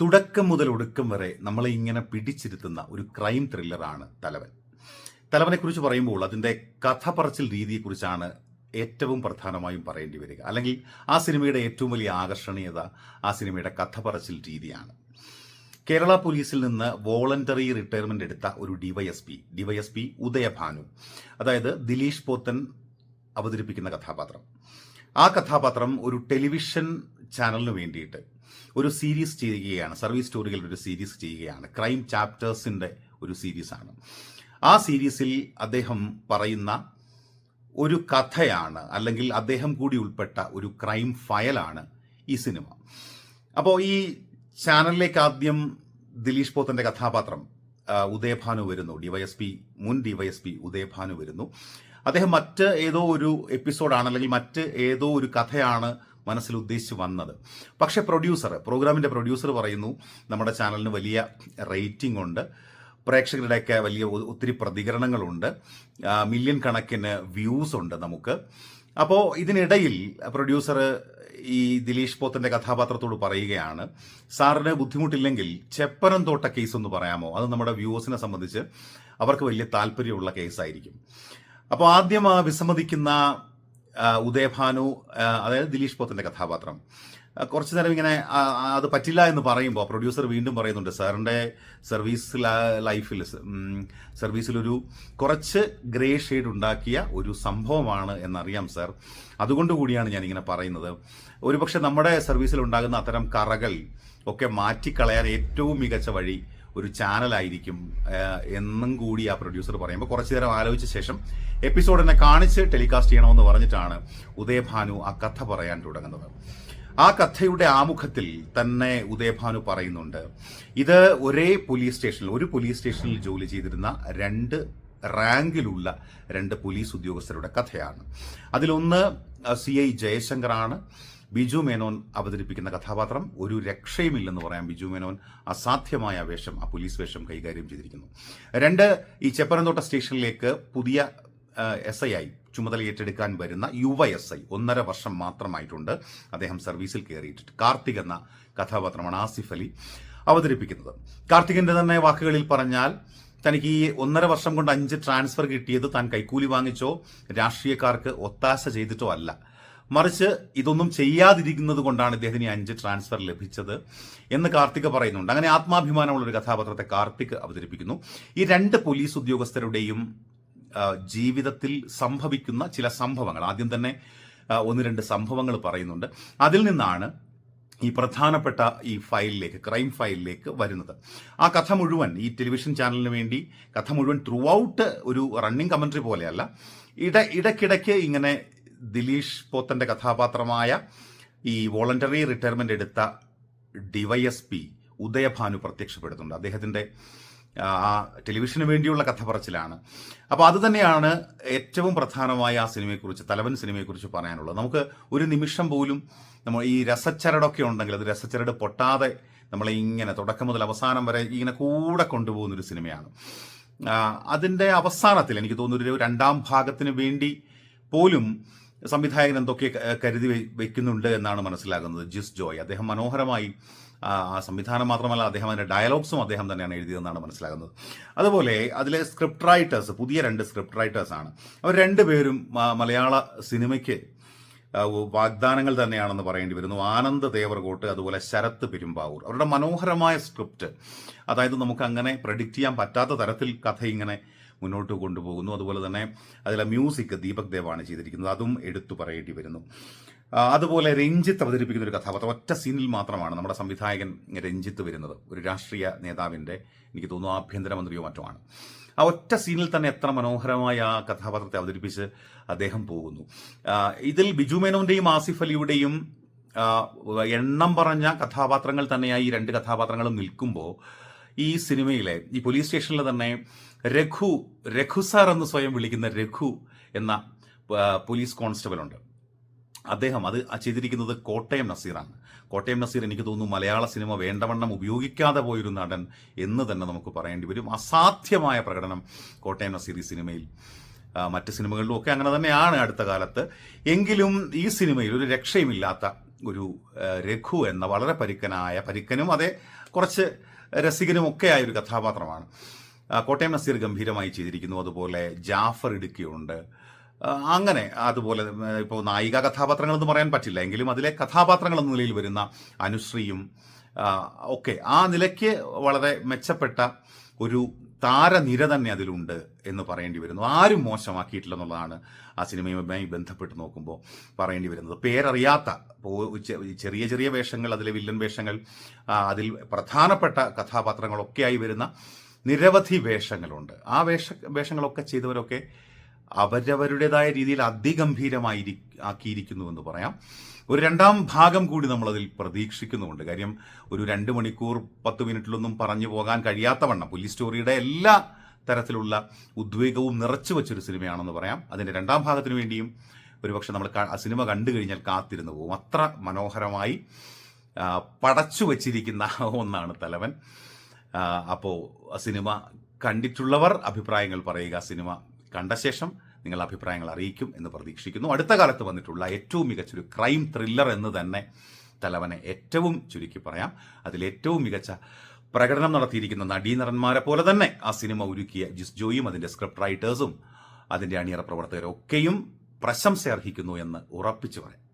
തുടക്കം മുതൽ ഒടുക്കം വരെ നമ്മളെ ഇങ്ങനെ പിടിച്ചിരുത്തുന്ന ഒരു ക്രൈം ത്രില്ലറാണ് തലവൻ. തലവനെക്കുറിച്ച് പറയുമ്പോൾ അതിന്റെ കഥ പറച്ചിൽ രീതിയെക്കുറിച്ചാണ് ഏറ്റവും പ്രധാനമായും പറയേണ്ടി വരിക. അല്ലെങ്കിൽ ആ സിനിമയുടെ ഏറ്റവും വലിയ ആകർഷണീയത ആ സിനിമയുടെ കഥ പറച്ചിൽ രീതിയാണ്. കേരള പോലീസിൽ നിന്ന് വോളണ്ടറി റിട്ടയർമെന്റ് എടുത്ത ഒരു ഡിവൈഎസ്പി ഡിവൈഎസ്പി ഉദയഭാനു. അതായത് ദിലീഷ് പോത്തൻ അവതരിപ്പിക്കുന്ന കഥാപാത്രം. ആ കഥാപാത്രം ഒരു ടെലിവിഷൻ ചാനലിന് വേണ്ടിയിട്ട് ഒരു സീരീസ് ചെയ്യുകയാണ് സർവീസ് സ്റ്റോറികളുടെ ഒരു സീരീസ് ചെയ്യുകയാണ് ക്രൈം ചാപ്റ്റേഴ്സിന്റെ ഒരു സീരീസാണ്. ആ സീരീസിൽ അദ്ദേഹം പറയുന്ന ഒരു കഥയാണ് അല്ലെങ്കിൽ അദ്ദേഹം കൂടി ഉൾപ്പെട്ട ഒരു ക്രൈം ഫയലാണ് ഈ സിനിമ. അപ്പോൾ ഈ ചാനലിലേക്ക് ആദ്യം ദിലീഷ് പോത്തന്റെ കഥാപാത്രം ഉദയഭാനു വരുന്നു. ഡിവൈഎസ്പി മുൻ ഡിവൈഎസ്പി ഉദയഭാനു വരുന്നു. അദ്ദേഹം മറ്റ് ഏതോ ഒരു എപ്പിസോഡാണ് അല്ലെങ്കിൽ മറ്റ് ഏതോ ഒരു കഥയാണ് മനസ്സിൽ ഉദ്ദേശിച്ച് വന്നത്. പക്ഷേ പ്രൊഡ്യൂസർ പ്രോഗ്രാമിന്റെ പ്രൊഡ്യൂസർ പറയുന്നു നമ്മുടെ ചാനലിന് വലിയ റേറ്റിംഗ് ഉണ്ട്. പ്രേക്ഷകരുടെയൊക്കെ വലിയ ഒത്തിരി പ്രതികരണങ്ങളുണ്ട്. മില്യൺ കണക്കിന് വ്യൂസ് ഉണ്ട് നമുക്ക്. അപ്പോൾ ഇതിനിടയിൽ പ്രൊഡ്യൂസർ ഈ ദിലീഷ് പോത്തന്റെ കഥാപാത്രത്തോട് പറയുകയാണ് സാറിന് ബുദ്ധിമുട്ടില്ലെങ്കിൽ ചെപ്പനം തോട്ട കേസ് ഒന്ന് പറയാമോ? അത് നമ്മുടെ വ്യൂവേഴ്സിനെ സംബന്ധിച്ച് അവർക്ക് വലിയ താല്പര്യമുള്ള കേസായിരിക്കും അപ്പോൾ ആദ്യം വിസമ്മതിക്കുന്ന ഉദയഭാനു അതായത് ദിലീഷ് പോത്തന്റെ കഥാപാത്രം. കുറച്ചു നേരം ഇങ്ങനെ അത് പറ്റില്ല എന്ന് പറയുമ്പോൾ പ്രൊഡ്യൂസർ വീണ്ടും പറയുന്നുണ്ട് സാറിന്റെ സർവീസ് ലൈഫിൽ സർവീസിലൊരു കുറച്ച് ഗ്രേ ഷെയ്ഡ് ഉണ്ടാക്കിയ ഒരു സംഭവമാണ് എന്നറിയാം സാർ. അതുകൊണ്ട് കൂടിയാണ് ഞാൻ ഇങ്ങനെ പറയുന്നത്. ഒരുപക്ഷെ നമ്മുടെ സർവീസിൽ ഉണ്ടാകുന്ന അത്തരം കറകൾ ഒക്കെ മാറ്റിക്കളയാൻ ഏറ്റവും മികച്ച വഴി ഒരു ചാനലായിരിക്കും എന്നും കൂടി ആ പ്രൊഡ്യൂസർ പറയുമ്പോൾ. കുറച്ചു നേരം ആലോചിച്ച ശേഷം എപ്പിസോഡ് എന്നെ കാണിച്ച് ടെലികാസ്റ്റ് ചെയ്യണമെന്ന് പറഞ്ഞിട്ടാണ് ഉദയഭാനു ആ കഥ പറയാൻ തുടങ്ങുന്നത്. ആ കഥയുടെ ആമുഖത്തിൽ തന്നെ ഉദയഭാനു പറയുന്നുണ്ട് ഇത് ഒരേ പോലീസ് സ്റ്റേഷനിൽ ഒരു പോലീസ് സ്റ്റേഷനിൽ ജോലി ചെയ്തിരുന്ന രണ്ട് റാങ്കിലുള്ള രണ്ട് പോലീസ് ഉദ്യോഗസ്ഥരുടെ കഥയാണ്. അതിലൊന്ന് സി ഐ ജയശങ്കറാണ്. ബിജു മേനോൻ അവതരിപ്പിക്കുന്ന കഥാപാത്രം ഒരു രക്ഷയുമില്ലെന്ന് പറയാം ബിജു മേനോൻ അസാധ്യമായ വേഷം ആ പോലീസ് വേഷം കൈകാര്യം ചെയ്തിരിക്കുന്നു. രണ്ട് ഈ ചെപ്പനന്തോട്ട സ്റ്റേഷനിലേക്ക് പുതിയ എസ് ഐ ആയി ചുമതല ഏറ്റെടുക്കാൻ വരുന്ന യുവ എസ് ഐ ഒന്നര വർഷം മാത്രമായിട്ടുണ്ട് അദ്ദേഹം സർവീസിൽ കയറിയിട്ടുണ്ട് കാർത്തിക് എന്ന കഥാപാത്രമാണ് ആസിഫ് അലി അവതരിപ്പിക്കുന്നത്. കാർത്തികിന്റെ തന്നെ വാക്കുകളിൽ പറഞ്ഞാൽ തനിക്ക് ഈ ഒന്നര വർഷം കൊണ്ട് അഞ്ച് ട്രാൻസ്ഫർ കിട്ടിയത് താൻ കൈക്കൂലി വാങ്ങിച്ചോ രാഷ്ട്രീയക്കാർക്ക് ഒത്താശ ചെയ്തിട്ടോ അല്ല. മറിച്ച് ഇതൊന്നും ചെയ്യാതിരിക്കുന്നത് കൊണ്ടാണ് ഇദ്ദേഹത്തിന് അഞ്ച് ട്രാൻസ്ഫർ ലഭിച്ചത് എന്ന് കാർത്തിക് പറയുന്നുണ്ട്. അങ്ങനെ ആത്മാഭിമാനമുള്ള ഒരു കഥാപാത്രത്തെ കാർത്തിക് അവതരിപ്പിക്കുന്നു. ഈ രണ്ട് പോലീസ് ഉദ്യോഗസ്ഥരുടെയും ജീവിതത്തിൽ സംഭവിക്കുന്ന ചില സംഭവങ്ങൾ ആദ്യം തന്നെ ഒന്ന് രണ്ട് സംഭവങ്ങൾ പറയുന്നുണ്ട്. അതിൽ നിന്നാണ് ഈ പ്രധാനപ്പെട്ട ഈ ഫയലിലേക്ക് ക്രൈം ഫയലിലേക്ക് വരുന്നത്. ആ കഥ മുഴുവൻ ഈ ടെലിവിഷൻ ചാനലിന് വേണ്ടി കഥ മുഴുവൻ ത്രൂ ഔട്ട് ഒരു റണ്ണിങ് കമൻട്രി പോലെയല്ല ഇട ഇടയ്ക്കിടയ്ക്ക് ഇങ്ങനെ ദിലീഷ് പോത്തന്റെ കഥാപാത്രമായ ഈ വോളണ്ടറി റിട്ടയർമെന്റ് എടുത്ത ഡിവൈഎസ്പി ഉദയഭാനു പ്രത്യക്ഷപ്പെടുന്നുണ്ട്. അദ്ദേഹത്തിന്റെ ആ ടെലിവിഷന് വേണ്ടിയുള്ള കഥ പറച്ചിലാണ്. അപ്പോൾ അത് തന്നെയാണ് ഏറ്റവും പ്രധാനമായ ആ സിനിമയെക്കുറിച്ച് തലവൻ സിനിമയെക്കുറിച്ച് പറയാനുള്ളത്. നമുക്ക് ഒരു നിമിഷം പോലും നമ്മൾ ഈ രസച്ചരടൊക്കെ ഉണ്ടെങ്കിൽ അത് രസച്ചരട് പൊട്ടാതെ നമ്മളെ ഇങ്ങനെ തുടക്കം മുതൽ അവസാനം വരെ ഇങ്ങനെ കൂടെ കൊണ്ടുപോകുന്ന ഒരു സിനിമയാണ് അതിന്റെ അവസാനത്തിൽ എനിക്ക് തോന്നുന്നു ഒരു രണ്ടാം ഭാഗത്തിന് വേണ്ടി പോലും സംവിധായകൻ എന്തൊക്കെ കരുതി വയ്ക്കുന്നുണ്ട് എന്നാണ് മനസ്സിലാകുന്നത്. ജിസ് ജോയ്. അദ്ദേഹം മനോഹരമായി ആ സംവിധാനം മാത്രമല്ല അദ്ദേഹം അതിന്റെ ഡയലോഗ്സും അദ്ദേഹം തന്നെയാണ് എഴുതിയതെന്നാണ് മനസ്സിലാകുന്നത്. അതുപോലെ അതിലെ സ്ക്രിപ്റ്റ് റൈറ്റേഴ്സ് പുതിയ രണ്ട് സ്ക്രിപ്റ്റ് റൈറ്റേഴ്സാണ് അവർ രണ്ടുപേരും മലയാള സിനിമയ്ക്ക് വാഗ്ദാനങ്ങൾ തന്നെയാണെന്ന് പറയേണ്ടി വരുന്നു. ആനന്ദ് ദേവർകോട്ട് അതുപോലെ ശരത് പെരുമ്പാവൂർ. അവരുടെ മനോഹരമായ സ്ക്രിപ്റ്റ് അതായത് നമുക്ക് അങ്ങനെ പ്രഡിക്റ്റ് ചെയ്യാൻ പറ്റാത്ത തരത്തിൽ കഥ ഇങ്ങനെ മുന്നോട്ട് കൊണ്ടുപോകുന്നു. അതുപോലെ തന്നെ അതിലെ മ്യൂസിക് ദീപക് ദേവാണ് ചെയ്തിരിക്കുന്നത്. അതും എടുത്തു പറയേണ്ടി വരുന്നു. അതുപോലെ രഞ്ജിത്ത് അവതരിപ്പിക്കുന്ന ഒരു കഥാപാത്രം. ഒറ്റ സീനിൽ മാത്രമാണ് നമ്മുടെ സംവിധായകൻ രഞ്ജിത്ത് വരുന്നത്. ഒരു രാഷ്ട്രീയ നേതാവിന്റെ എനിക്ക് തോന്നുന്നു ആഭ്യന്തരമന്ത്രിയോ മറ്റോ ആണ്. ആ ഒറ്റ സീനിൽ തന്നെ എത്ര മനോഹരമായ ആ കഥാപാത്രത്തെ അവതരിപ്പിച്ച് അദ്ദേഹം പോകുന്നു. ഇതിൽ ബിജു മേനോന്റെയും ആസിഫ് അലിയുടെയും എണ്ണം പറഞ്ഞ കഥാപാത്രങ്ങൾ തന്നെയായി ഈ രണ്ട് കഥാപാത്രങ്ങളും നിൽക്കുമ്പോൾ ഈ സിനിമയിലെ ഈ പോലീസ് സ്റ്റേഷനിൽ തന്നെ രഘു രഘു സാർ എന്ന് സ്വയം വിളിക്കുന്ന രഘു എന്ന പോലീസ് കോൺസ്റ്റബിൾ ഉണ്ട്. അദ്ദേഹം അത് ചെയ്തിരിക്കുന്നത് കോട്ടയം നസീറാണ്. കോട്ടയം നസീർ എനിക്ക് തോന്നുന്നു മലയാള സിനിമ വേണ്ടവണ്ണം ഉപയോഗിക്കാതെ പോയൊരു നടൻ എന്ന് തന്നെ നമുക്ക് പറയേണ്ടി വരും. അസാധ്യമായ പ്രകടനം കോട്ടയം നസീർ ഈ സിനിമയിൽ മറ്റ് സിനിമകളിലും ഒക്കെ അങ്ങനെ തന്നെയാണ് അടുത്ത കാലത്ത്. എങ്കിലും ഈ സിനിമയിൽ ഒരു രക്ഷയുമില്ലാത്ത ഒരു രഘു എന്ന വളരെ പരിക്കനായ പരിക്കനും അതെ കുറച്ച് രസികനും ഒക്കെ ആയ ഒരു കഥാപാത്രമാണ് കോട്ടയം നസീർ ഗംഭീരമായി ചെയ്തിരിക്കുന്നു. അതുപോലെ ജാഫർ ഇടുക്കിയുണ്ട്. അങ്ങനെ അതുപോലെ ഇപ്പോൾ നായിക കഥാപാത്രങ്ങൾ എന്ന് പറയാൻ പറ്റില്ല. എങ്കിലും അതിലെ കഥാപാത്രങ്ങൾ എന്ന നിലയിൽ വരുന്ന അനുശ്രീയും ഒക്കെ ആ നിലയ്ക്ക് വളരെ മെച്ചപ്പെട്ട ഒരു താരനിര തന്നെ അതിലുണ്ട് എന്ന് പറയേണ്ടി വരുന്നു. ആരും മോശമാക്കിയിട്ടില്ല എന്നുള്ളതാണ് ആ സിനിമയുമായി ബന്ധപ്പെട്ട് നോക്കുമ്പോൾ പറയേണ്ടി വരുന്നത്. പേരറിയാത്ത ചെറിയ ചെറിയ വേഷങ്ങൾ അതിലെ വില്ലൻ വേഷങ്ങൾ അതിൽ പ്രധാനപ്പെട്ട കഥാപാത്രങ്ങളൊക്കെയായി വരുന്ന നിരവധി വേഷങ്ങളുണ്ട്. ആ വേഷ വേഷങ്ങളൊക്കെ ചെയ്തവരൊക്കെ അവരവരുടേതായ രീതിയിൽ അതിഗംഭീരമായി ആക്കിയിരിക്കുന്നു എന്ന് പറയാം. ഒരു രണ്ടാം ഭാഗം കൂടി നമ്മളതിൽ പ്രതീക്ഷിക്കുന്നുമുണ്ട്. കാര്യം ഒരു രണ്ട് മണിക്കൂർ പത്ത് മിനിറ്റിലൊന്നും പറഞ്ഞു പോകാൻ കഴിയാത്തവണ്ണം പുലി സ്റ്റോറിയുടെ എല്ലാ തരത്തിലുള്ള ഉദ്വേഗവും നിറച്ചു വെച്ചൊരു സിനിമയാണെന്ന് പറയാം. അതിന്റെ രണ്ടാം ഭാഗത്തിന് വേണ്ടിയും ഒരുപക്ഷെ നമ്മൾ ആ സിനിമ കണ്ടു കഴിഞ്ഞാൽ കാത്തിരുന്നു പോകും. അത്ര മനോഹരമായി പടച്ചു വച്ചിരിക്കുന്ന ഒന്നാണ് തലവൻ. അപ്പോൾ സിനിമ കണ്ടിട്ടുള്ളവർ അഭിപ്രായങ്ങൾ പറയുക സിനിമ കണ്ട ശേഷം നിങ്ങൾ അഭിപ്രായങ്ങൾ അറിയിക്കും എന്ന് പ്രതീക്ഷിക്കുന്നു. അടുത്ത കാലത്ത് വന്നിട്ടുള്ള ഏറ്റവും മികച്ചൊരു ക്രൈം ത്രില്ലർ എന്ന് തന്നെ തലവനെ ഏറ്റവും ചുരുക്കി പറയാം. അതിൽ ഏറ്റവും മികച്ച പ്രകടനം നടത്തിയിരിക്കുന്ന നടീനടന്മാരെ പോലെ തന്നെ ആ സിനിമ ഒരുക്കിയ ജിസ് ജോയും അതിന്റെ സ്ക്രിപ്റ്റ് റൈറ്റേഴ്സും അതിന്റെ അണിയറ പ്രവർത്തകരൊക്കെയും പ്രശംസ അർഹിക്കുന്നു എന്ന് ഉറപ്പിച്ചു പറയാം.